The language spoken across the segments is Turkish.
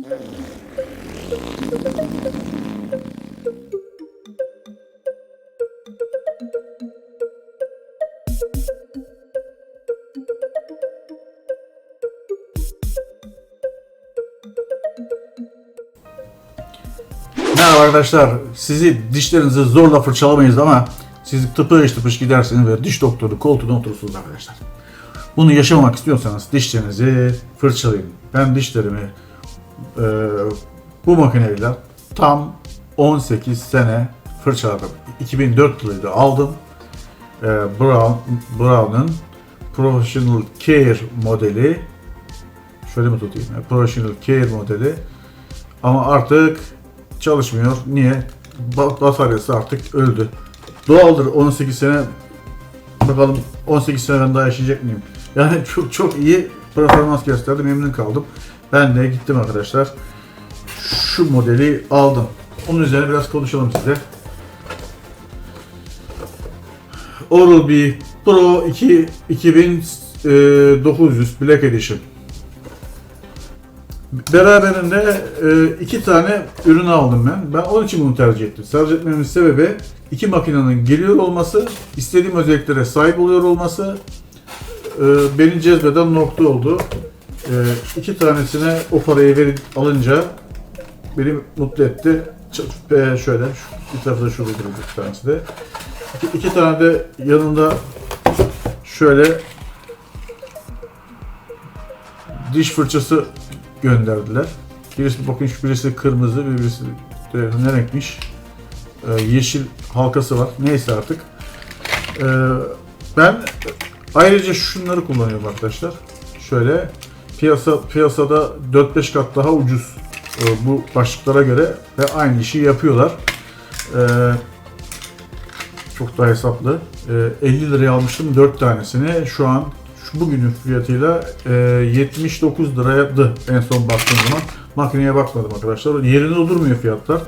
Merhaba arkadaşlar. Sizi dişlerinizi zorla fırçalamayız ama siz tıpış tıpış gidersiniz ve diş doktoru koltuğuna oturursunuz arkadaşlar. Bunu yaşamamak istiyorsanız dişlerinizi fırçalayın. Ben dişlerimi bu makineyle tam 18 sene fırçaladım. 2004 yılında aldım. E, Brown, Brown'un Professional Care modeli şöyle mi tutayım? Professional Care modeli ama artık çalışmıyor. Niye? Ba- Bataryası artık öldü. Doğaldır 18 sene bakalım 18 sene daha yaşayacak mıyım? Yani çok çok iyi performans gösterdi. Memnun kaldım. Ben de gittim arkadaşlar. Şu modeli aldım. Onun üzerine biraz konuşalım size. Oral-B Pro 2 2900 Black Edition. Beraberinde e, iki tane ürün aldım ben. Ben onun için bunu tercih ettim. Tercih etmemin sebebi iki makinenin geliyor olması, istediğim özelliklere sahip oluyor olması e, beni cezbeden nokta oldu. E, iki tanesine o parayı verip alınca beni mutlu etti. Ç- e, şöyle, şu, bir tarafı da şurada duruyor bir tanesi de. İki, iki tane de yanında şöyle diş fırçası gönderdiler. Birisi bakın şu birisi kırmızı, birisi de ne renkmiş? Ee, yeşil halkası var. Neyse artık. Ee, ben ayrıca şunları kullanıyorum arkadaşlar. Şöyle piyasa piyasada 4-5 kat daha ucuz e, bu başlıklara göre ve aynı işi yapıyorlar. Ee, çok daha hesaplı. Ee, 50 liraya almıştım 4 tanesini. Şu an şu bugünün fiyatıyla e, 79 liraydı en son baktığım zaman. Makineye bakmadım arkadaşlar. Yerinde durmuyor fiyatlar.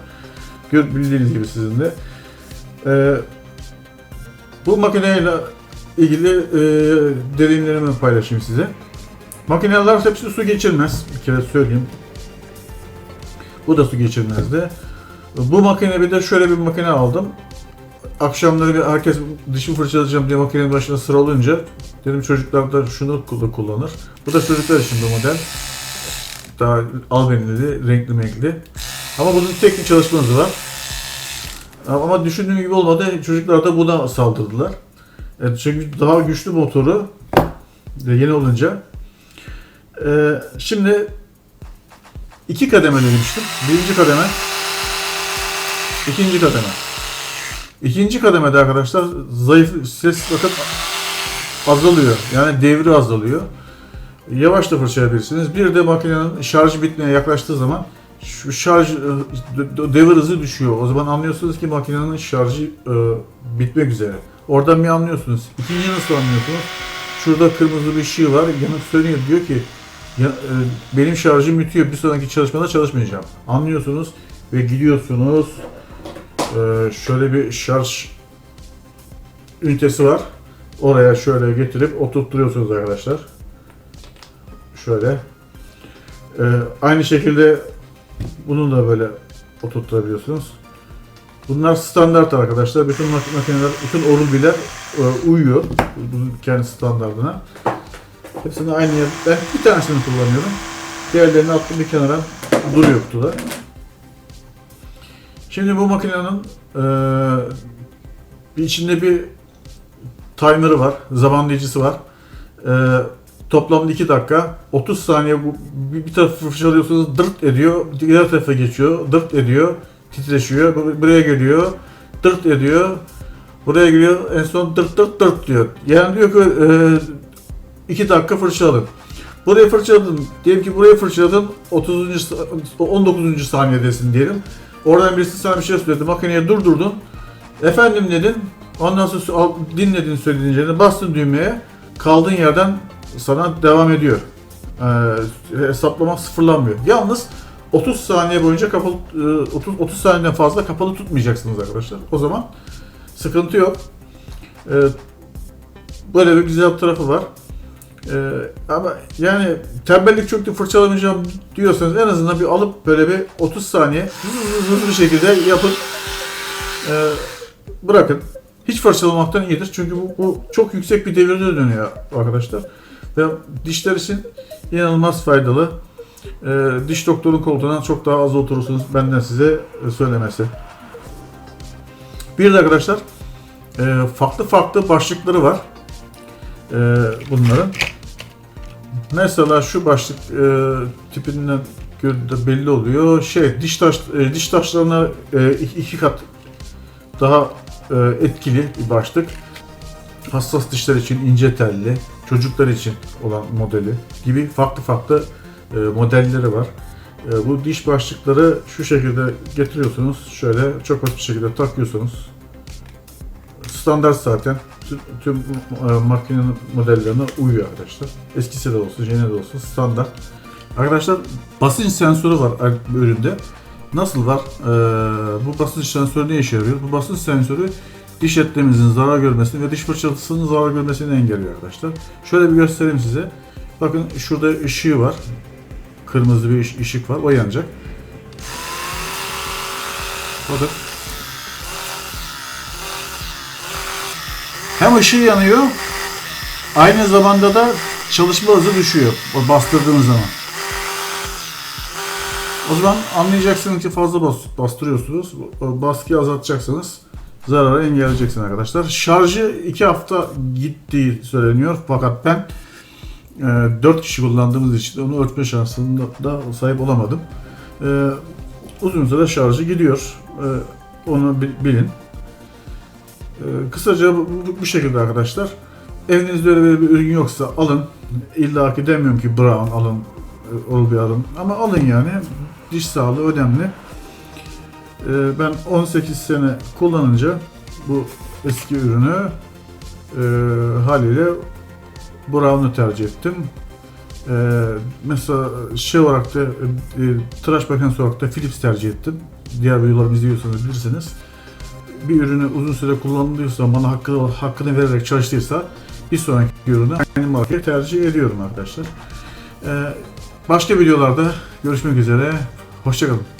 Gör, bildiğiniz gibi sizin de. Ee, bu makineyle ilgili e, deneyimlerimi paylaşayım size. Makineler hepsi su geçirmez. Bir kere söyleyeyim. Bu da su geçirmezdi. Bu makine bir de şöyle bir makine aldım. Akşamları bir herkes dişimi fırçalayacağım diye makinenin başına sıra olunca dedim çocuklar da şunu kullanır. Bu da çocuklar için bu model. Daha albenili, renkli renkli. Ama bunun tek bir çalışma hızı var. Ama düşündüğüm gibi olmadı. Çocuklar da buna saldırdılar. Evet, çünkü daha güçlü motoru de yeni olunca. Ee, şimdi iki kademe demiştim. Birinci kademe, ikinci kademe. İkinci kademede arkadaşlar zayıf ses bakın azalıyor. Yani devri azalıyor. Yavaş da fırçalayabilirsiniz. Bir de makinenin şarjı bitmeye yaklaştığı zaman şu şarj e, devir hızı düşüyor. O zaman anlıyorsunuz ki makinenin şarjı e, bitmek üzere. Oradan bir anlıyorsunuz. İkinci nasıl anlıyorsunuz? Şurada kırmızı bir ışığı var. Yanıp sönüyor. Diyor ki ya, e, benim şarjım bitiyor. Bir sonraki çalışmada çalışmayacağım. Anlıyorsunuz ve gidiyorsunuz. E, şöyle bir şarj ünitesi var. Oraya şöyle getirip oturtturuyorsunuz arkadaşlar. Şöyle. E, aynı şekilde bunu da böyle oturtturabiliyorsunuz. Bunlar standart arkadaşlar. Bütün mak- makineler, bütün Oral-B'ler e, uyuyor. Bunun kendi standartına. Hepsini aynı yer. Ben bir tanesini kullanıyorum. Diğerlerini attım bir kenara duruyor kutuda. Şimdi bu makinenin e, içinde bir timer'ı var, zamanlayıcısı var. E, toplamda 2 dakika, 30 saniye bu bir, bir tarafı fırçalıyorsunuz dırt ediyor, diğer tarafa geçiyor, dırt ediyor, titreşiyor, bu- buraya geliyor, dırt ediyor, buraya geliyor, en son dırt dırt dırt diyor. Yani diyor ki 2 dakika fırçaladın. Buraya fırçaladın. Diyelim ki buraya fırçaladın 30. sa- 19. saniyedesin diyelim. Oradan birisi sana bir şey söyledi. Makineye durdurdun. Efendim dedin. Ondan sonra dinledin söylediğini. Bastın düğmeye. Kaldığın yerden sana devam ediyor. Ee, hesaplama sıfırlanmıyor. Yalnız 30 saniye boyunca kapalı e, 30 30 saniyeden fazla kapalı tutmayacaksınız arkadaşlar. O zaman sıkıntı yok. Ee, böyle bir güzel tarafı var. Ee, ama yani tembellik çöktü fırçalamayacağım diyorsanız en azından bir alıp böyle bir 30 saniye hızlı bir şekilde yapın. Ee, bırakın. Hiç fırçalamaktan iyidir. Çünkü bu, bu çok yüksek bir devirde dönüyor arkadaşlar. Ve dişler için inanılmaz faydalı. Ee, diş doktorun koltuğundan çok daha az oturursunuz. Benden size söylemesi. Bir de arkadaşlar e, farklı farklı başlıkları var. E, bunların. Mesela şu başlık e, tipinden gör- belli oluyor. Şey diş taş e, diş taşlarına e, iki kat daha e, etkili bir başlık. Hassas dişler için ince telli, çocuklar için olan modeli gibi farklı farklı e, modelleri var. E, bu diş başlıkları şu şekilde getiriyorsunuz. Şöyle çok basit bir şekilde takıyorsunuz. Standart zaten. Tüm, e, makinenin modellerine uyuyor arkadaşlar. Eskisi de olsun, yeni de olsun standart. Arkadaşlar basınç sensörü var üründe. Nasıl var? Bu basınç sensörü ne işe yarıyor? Bu basınç sensörü diş etlerimizin zarar görmesini ve diş fırçalısının zarar görmesini engelliyor arkadaşlar. Şöyle bir göstereyim size. Bakın şurada ışığı var. Kırmızı bir ış- ışık var. O yanacak. Bakın. Hem ışığı yanıyor, aynı zamanda da çalışma hızı düşüyor. O bastırdığınız zaman. O zaman anlayacaksınız ki fazla bas, bastırıyorsunuz. Baskıyı azaltacaksınız. Zararı engelleyeceksiniz arkadaşlar. Şarjı 2 hafta gittiği söyleniyor. Fakat ben 4 kişi kullandığımız için onu ölçme şansında da sahip olamadım. E, uzun süre şarjı gidiyor. E, onu bi- bilin. E, kısaca bu, şekilde arkadaşlar. Evinizde öyle bir ürün yoksa alın. İlla ki demiyorum ki Brown alın, e, ol bir alın. Ama alın yani. Diş sağlığı önemli. E, ben 18 sene kullanınca bu eski ürünü e, haliyle Brown'u tercih ettim. E, mesela şey olarak da e, tıraş makinesi olarak da Philips tercih ettim. Diğer videolarımı izliyorsanız bilirsiniz. Bir ürünü uzun süre kullanılıyorsa, bana hakkını, hakkını vererek çalıştıysa bir sonraki ürünü aynı markayı tercih ediyorum arkadaşlar. E, başka videolarda görüşmek üzere. Hoşçakalın.